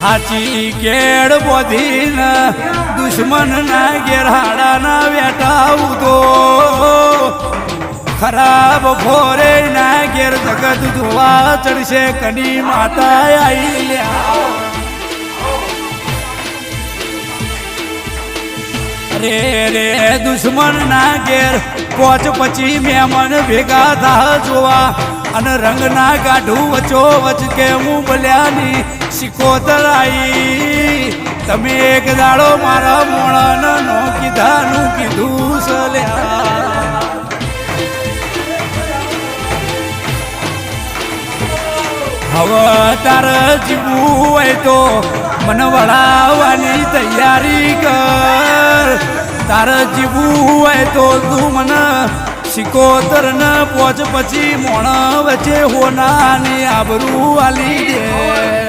હાચી કેડ બોધીન દુશ્મન ના ઘેરાડા ના વેટા તો. ખરાબ ભોરે ના ગેર જગત જોવા ચડશે, કની માતા આઈ લ્યા. રે રે, દુશ્મન ના ઘેર પોચ પછી મહેમાન ભેગા થા જોવા. અને રંગ ના કાઢું વચો વચ કે હું બલ્યાની સિકોતર આઈ. તમે એક દાડો મારા મોણા નો કીધાનું કીધું સલ્યા. હવે તારે જીવવું હોય તો મને વળાવવાની તૈયારી કર. તારે જીવવું હોય તો તું મને શિકોતર ને પોચ પછી મોણ વચ્ચે હોનાની આબરૂ આલી દે.